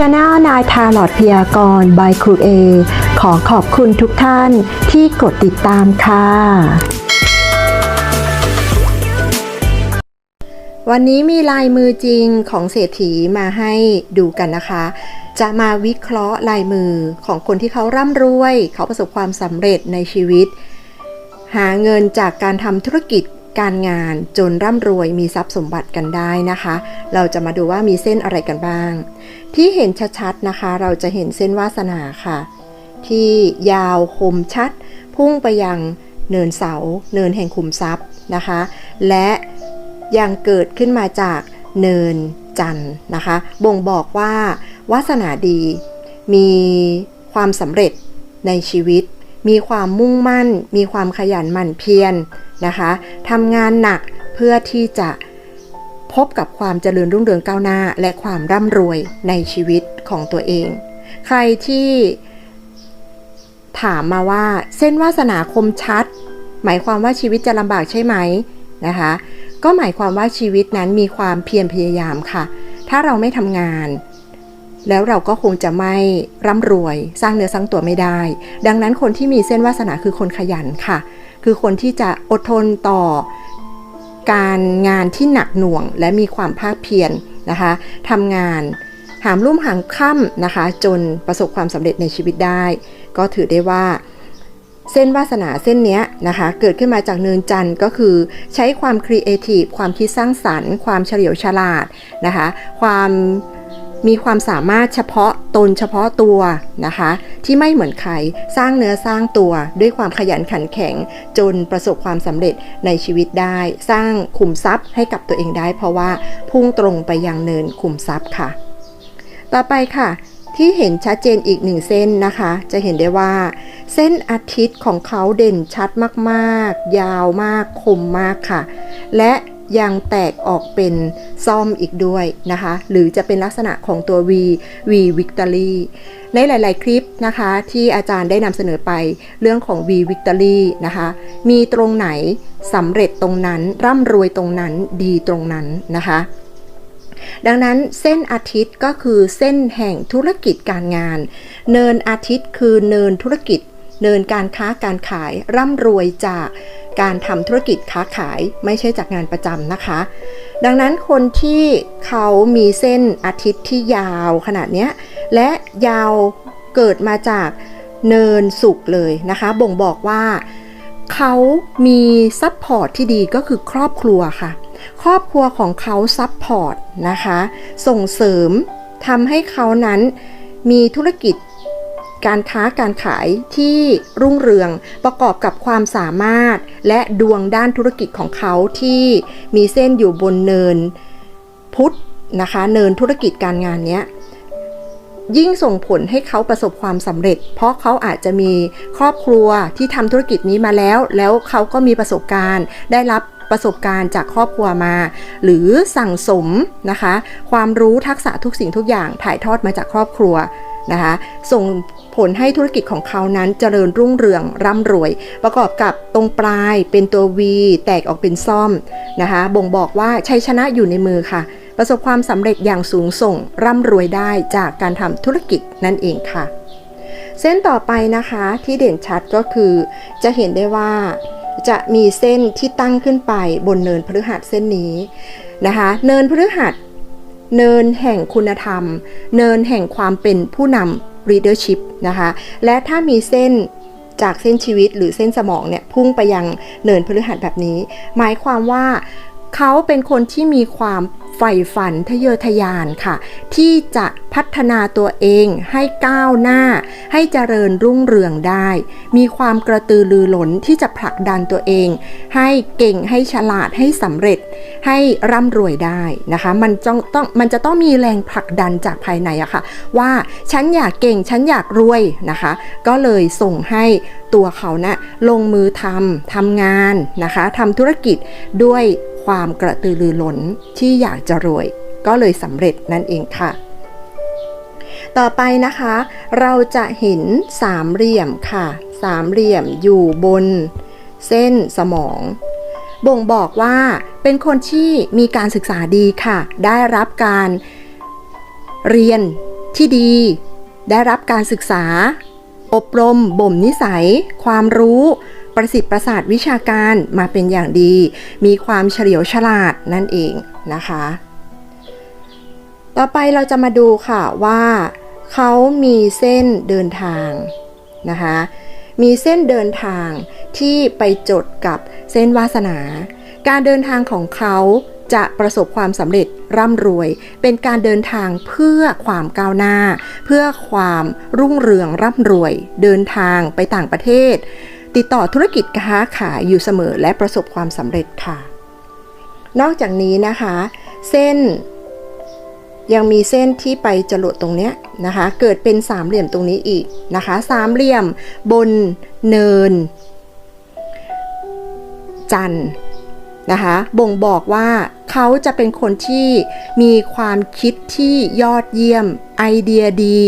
Channel นายทาลอดพยากรณ์บายครูเอขอขอบคุณทุกท่านที่กดติดตามค่ะ วันนี้มีลายมือจริงของเศรษฐีมาให้ดูกันนะคะ จะมาวิเคราะห์ลายมือของคนที่เขาร่ำรวย เขาประสบความสำเร็จในชีวิต หาเงินจากการทำธุรกิจ การงานจนร่ำรวยมีทรัพย์สมบัติกันได้นะคะ เราจะมาดูว่ามีเส้นอะไรกันบ้าง ที่เห็นชัดๆนะคะ เราจะเห็นเส้นวาสนาค่ะ ที่ยาวคมชัด พุ่งไปยังเนินเสา เนินแห่งขุมทรัพย์นะคะ และยังเกิดขึ้นมาจากเนินจันทร์นะคะ บ่งบอกว่าวาสนาดี มีความสำเร็จในชีวิต มีความมุ่งมั่น มีความขยันหมั่นเพียร นะคะทำงานหนักเพื่อที่จะพบกับความเจริญรุ่งเรืองก้าวหน้า และความร่ำรวยในชีวิตของตัวเอง ใครที่ถามมาว่าเส้นวาสนาคมชัด หมายความว่าชีวิตจะลำบากใช่ไหมนะคะ ก็หมายความว่าชีวิตนั้นมีความเพียรพยายามค่ะ ถ้าเราไม่ทำงาน แล้วเราก็คงจะไม่ร่ำรวย สร้างเนื้อสร้างตัวไม่ได้ ดังนั้นคนที่มีเส้นวาสนาคือคนขยันค่ะ คือคนที่จะอดทนต่อการงานที่หนักหน่วง และมีความภาคเพียรนะคะทำงานหามรุ่มหางค่ำนะคะ จนประสบความสำเร็จในชีวิตได้ ก็ถือได้ว่าเส้นวาสนาเส้นนี้นะคะ เกิดขึ้นมาจากเนินจันทร์ก็คือใช้ความครีเอทีฟความคิดสร้างสรรค์ ความเฉลียวฉลาดนะคะ ความ มีความสามารถเฉพาะตนเฉพาะตัวนะคะ ที่ไม่เหมือนใครสร้างเนื้อสร้างตัวด้วยความขยันขันแข็ง จนประสบความสำเร็จในชีวิตได้ สร้างขุมทรัพย์ให้กับตัวเองได้ เพราะว่าพุ่งตรงไปยังเนินขุมทรัพย์ค่ะ ต่อไปค่ะที่เห็นชัดเจนอีกหนึ่งเส้นนะคะ จะเห็นได้ว่า เส้นอาทิตย์ของเขาเด่นชัดมากๆ ยาวมากคมมากค่ะ และ ยังแตกออกเป็นซ่อมอีกด้วยนะคะ หรือจะเป็นลักษณะของตัว V V Victory ในหลาย ๆ คลิปนะคะ ที่อาจารย์ได้นำเสนอไปเรื่องของ V Victory นะคะ มีตรงไหนสำเร็จตรงนั้น ร่ำรวยตรงนั้นดีตรงนั้นนะคะดังนั้นเส้นอาทิตย์ก็คือเส้นแห่งธุรกิจการงาน เนินอาทิตย์คือเนินธุรกิจ เนินการค้าการขายร่ำรวยจาก การทำธุรกิจค้าขายไม่ใช่จากงานประจำนะคะ ดังนั้นคนที่เขามีเส้นอาทิตย์ที่ยาวขนาดนี้และยาวเกิดมาจากเนินสุกเลยนะคะ บ่งบอกว่าเขามีซัพพอร์ตที่ดีก็คือครอบครัวค่ะ ครอบครัวของเขาซัพพอร์ตนะคะ ส่งเสริมทำให้เขานั้นมีธุรกิจการค้าการขายที่รุ่งเรืองประกอบกับความสามารถ และดวงด้านธุรกิจของเขาที่มีเส้นอยู่บนเนินพุทธนะคะ เนินธุรกิจการงานเนี้ยยิ่งส่งผลให้เขาประสบความสำเร็จ เพราะเขาอาจจะมีครอบครัวที่ทำธุรกิจนี้มาแล้ว แล้วเขาก็มีประสบการณ์ ได้รับประสบการณ์จากครอบครัวมา หรือสั่งสมนะคะ ความรู้ทักษะทุกสิ่งทุกอย่างถ่ายทอดมาจากครอบครัว นะคะส่งผลให้ธุรกิจของเขานั้นเจริญรุ่งเรืองร่ำรวย ประกอบกับตรงปลายเป็นตัว V แตกออกเป็นซ่อมนะคะบ่งบอกว่าชัยชนะอยู่ในมือค่ะ ประสบความสำเร็จอย่างสูงส่งร่ำรวยได้จากการทำธุรกิจนั่นเองค่ะ เส้นต่อไปนะคะที่เด่นชัดก็คือ จะเห็นได้ว่าจะมีเส้นที่ตั้งขึ้นไปบนเนินพฤหัสเส้นนี้นะคะ เนินพฤหัส เนินแห่งคุณธรรม เนินแห่งความเป็นผู้นำ leadership นะคะ และถ้ามีเส้นจากเส้นชีวิตหรือเส้นสมองเนี่ยพุ่งไปยังเนินพฤหัสแบบนี้ หมายความว่า เขาเป็นคนที่มีความใฝ่ฝันทะเยอทะยานค่ะ ที่จะพัฒนาตัวเองให้ก้าวหน้า ให้เจริญรุ่งเรืองได้ มีความกระตือรือร้นที่จะผลักดันตัวเอง ให้เก่งให้ฉลาดให้สำเร็จ ให้ร่ำรวยได้นะคะ มันต้องต้องมันจะต้องมีแรงผลักดันจากภายในอะค่ะ ว่าฉันอยากเก่งฉันอยากรวยนะคะ ก็เลยส่งให้ตัวเขานะลงมือทำทำงานนะคะทำธุรกิจด้วย ความกระตือรือร้นที่อยากจะรวย ก็เลยสำเร็จนั่นเองค่ะ ต่อไปนะคะ เราจะเห็นสามเหลี่ยมค่ะ สามเหลี่ยมอยู่บนเส้นสมอง บ่งบอกว่าเป็นคนที่มีการศึกษาดีค่ะ ได้รับการเรียนที่ดี ได้รับการศึกษา อบรมบ่มนิสัย ความรู้ ประสิทธิ์ประสาทวิชาการมาเป็นอย่างดี มีความเฉลียวฉลาดนั่นเองนะคะ ต่อไปเราจะมาดูค่ะว่าเขามีเส้นเดินทางนะคะมีเส้นเดินทางที่ไปจดกับเส้นวาสนา การเดินทางของเขาจะประสบความสำเร็จร่ำรวย เป็นการเดินทางเพื่อความก้าวหน้า เพื่อความรุ่งเรืองร่ำรวย เดินทางไปต่างประเทศ ติดต่อธุรกิจค้าขายอยู่เสมอและประสบความสำเร็จค่ะ นอกจากนี้นะคะ เส้น ยังมีเส้นที่ไปจรดตรงเนี้ยนะคะ เกิดเป็นสามเหลี่ยมตรงนี้อีกนะคะ สามเหลี่ยมบนเนิน จันนะคะบ่งบอกว่าเขาจะเป็นคนที่มีความคิดที่ยอดเยี่ยม ไอเดียดี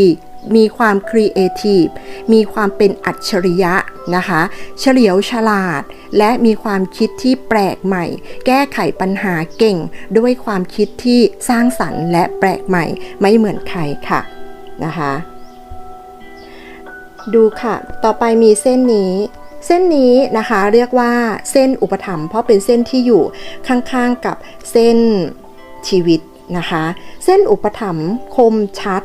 มีความครีเอทีฟมีความเป็นอัจฉริยะ นะคะ เฉลียวฉลาดและมีความคิดที่แปลกใหม่ แก้ไขปัญหาเก่ง ด้วยความคิดที่สร้างสรรค์และแปลกใหม่ ไม่เหมือนใครค่ะนะคะ ดูค่ะ ต่อไปมีเส้นนี้เส้นนี้นะคะเรียกว่าเส้นอุปถัมภ์เพราะเป็นเส้นที่อยู่ข้างๆกับเส้นชีวิตนะคะ เส้นอุปถัมภ์คมชัด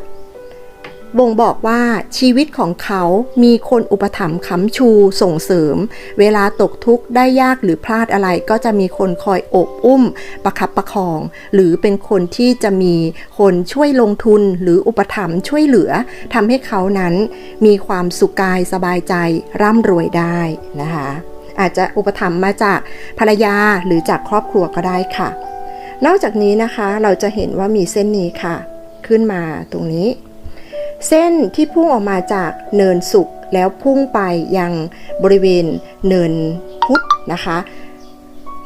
บ่งบอกว่าชีวิตของเขามีคนอุปถัมภ์ค้ำชูส่งเสริม เวลาตกทุกข์ได้ยากหรือพลาดอะไรก็จะมีคนคอยอบอุ้ม ประคับประคอง หรือเป็นคนที่จะมีคนช่วยลงทุนหรืออุปถัมภ์ช่วยเหลือทำให้เขานั้น มีความสุขกายสบายใจร่ำรวยได้นะคะอาจจะอุปถัมภ์มาจากภรรยาหรือจากครอบครัวก็ได้ค่ะ นอกจากนี้นะคะเราจะเห็นว่ามีเส้นนี้ค่ะ ขึ้นมาตรงนี้ เส้นที่พุ่งออกมาจากเนินสุขแล้วพุ่งไปยังบริเวณเนินพุทธนะคะ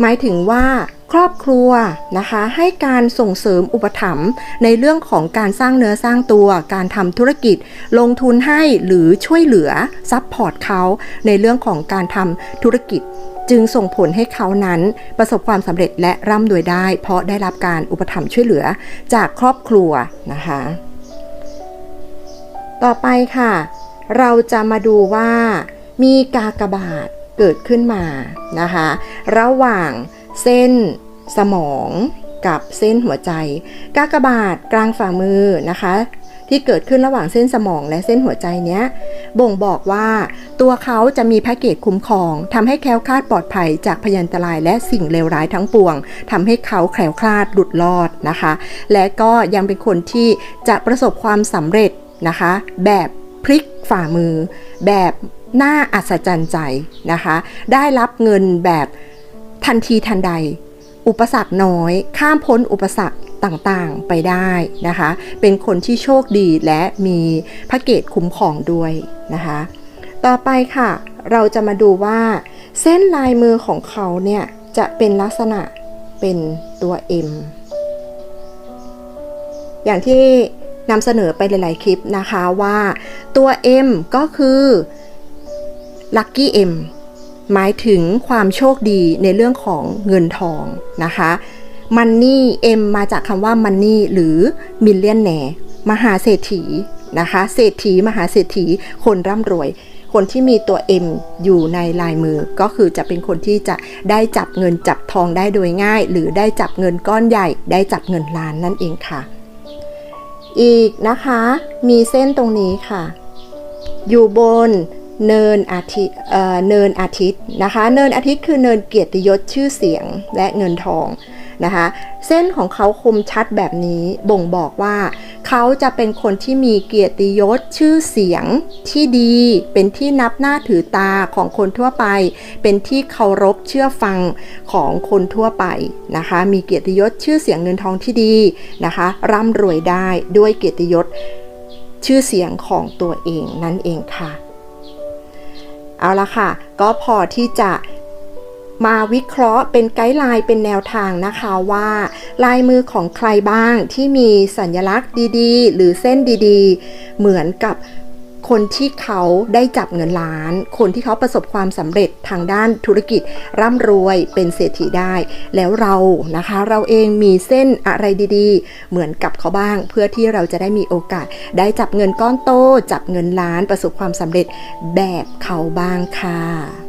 หมายถึงว่าครอบครัวนะคะให้การส่งเสริมอุปถัมภ์ในเรื่องของการสร้างเนื้อสร้างตัว การทำธุรกิจ ลงทุนให้หรือช่วยเหลือซัพพอร์ตเขาในเรื่องของการทำธุรกิจ จึงส่งผลให้เขานั้นประสบความสำเร็จและร่ำรวยได้ เพราะได้รับการอุปถัมภ์ช่วยเหลือจากครอบครัวนะคะ ต่อไปค่ะ เราจะมาดูว่ามีกากบาทเกิดขึ้นมานะคะ ระหว่างเส้นสมองกับเส้นหัวใจ กากบาทกลางฝ่ามือนะคะ ที่เกิดขึ้นระหว่างเส้นสมองและเส้นหัวใจเนี้ย บ่งบอกว่าตัวเขาจะมีแพ็กเกจคุ้มครองทำให้แคล้วคลาดปลอดภัยจากพยันตรายและสิ่งเลวร้ายทั้งปวงทำให้เขาแคล้วคลาดหลุดรอดนะคะ และก็ยังเป็นคนที่จะประสบความสำเร็จ นะคะ แบบพลิกฝ่ามือ แบบน่าอัศจรรย์ใจนะคะ ได้รับเงินแบบทันทีทันใด อุปสรรคน้อย ข้ามพ้นอุปสรรคต่างๆไปได้นะคะ เป็นคนที่โชคดีและมีพระเกตคุ้มครองด้วยนะคะ ต่อไปค่ะ เราจะมาดูว่า เส้นลายมือของเขาเนี่ย จะเป็นลักษณะเป็นตัว M อย่างที่ นำเสนอไปหลาย ๆ คลิปนะคะว่าตัว M ก็คือ Lucky M หมายถึงความโชคดีในเรื่องของเงินทองนะคะมันนี่ M มาจากคำว่ามันนี่หรือมิลเลียนแนมหาเศรษฐีนะคะ เศรษฐีมหาเศรษฐีคนร่ำรวย คนที่มีตัว M อยู่ในลายมือก็คือจะเป็นคนที่จะได้จับเงินจับทองได้โดยง่าย หรือได้จับเงินก้อนใหญ่ ได้จับเงินล้านนั่นเองค่ะ อีกนะคะ มีเส้นตรงนี้ค่ะ อยู่บนเนินอาทิตเเนินอาทิตย์นะคะ เนินอาทิตย์คือเนินเกียรติยศชื่อเสียงและเงินทอง นะคะ เส้นของเขาคมชัดแบบนี้บ่งบอกว่า เขาจะเป็นคนที่มีเกียรติยศชื่อเสียงที่ดีเป็นที่นับหน้าถือตาของคนทั่วไป เป็นที่เคารพเชื่อฟังของคนทั่วไปนะคะ มีเกียรติยศชื่อเสียงเงินทองที่ดีนะคะ ร่ำรวยได้ด้วยเกียรติยศชื่อเสียงของตัวเองนั่นเองค่ะ เอาละค่ะ ก็พอที่จะ มาวิเคราะห์เป็นไกด์ไลน์เป็นแนวทางนะคะว่า ลายมือของใครบ้างที่มีสัญลักษณ์ดีๆ หรือเส้นดีๆ เหมือนกับคนที่เขาได้จับเงินล้าน คนที่เขาประสบความสำเร็จทางด้านธุรกิจ ร่ำรวยเป็นเศรษฐีได้ แล้วเรานะคะ เราเองมีเส้นอะไรดีๆ เหมือนกับเขาบ้าง เพื่อที่เราจะได้มีโอกาส ได้จับเงินก้อนโต จับเงินล้านประสบความสำเร็จแบบเขาบ้างค่ะ